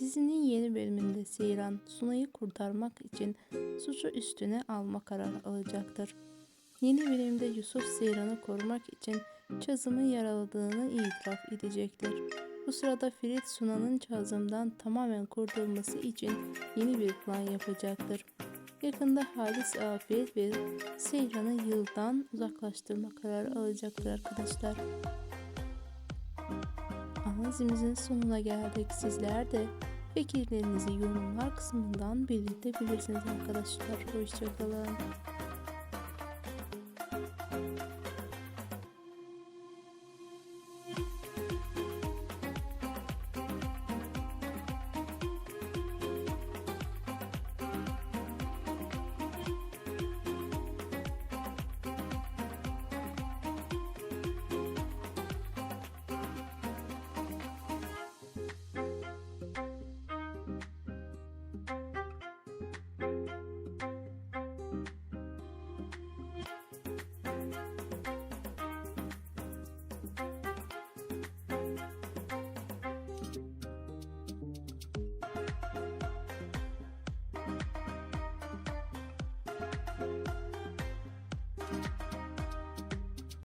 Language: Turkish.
Dizinin yeni bölümünde Seyran Sunay'ı kurtarmak için suçu üstüne alma kararı alacaktır. Yeni bölümde Yusuf Seyran'ı korumak için Çazım'ı yaraladığını itiraf edecektir. Bu sırada Ferit Sunan'ın Çazım'dan tamamen kurtulması için yeni bir plan yapacaktır. Yakında Halis Afiyet ve Seyran'ı yıldan uzaklaştırma kararı alacaktır arkadaşlar. Analizimizin sonuna geldik. Sizler de fikirlerinizi yorumlar kısmından belirtebilirsiniz arkadaşlar. Hoşçakalın.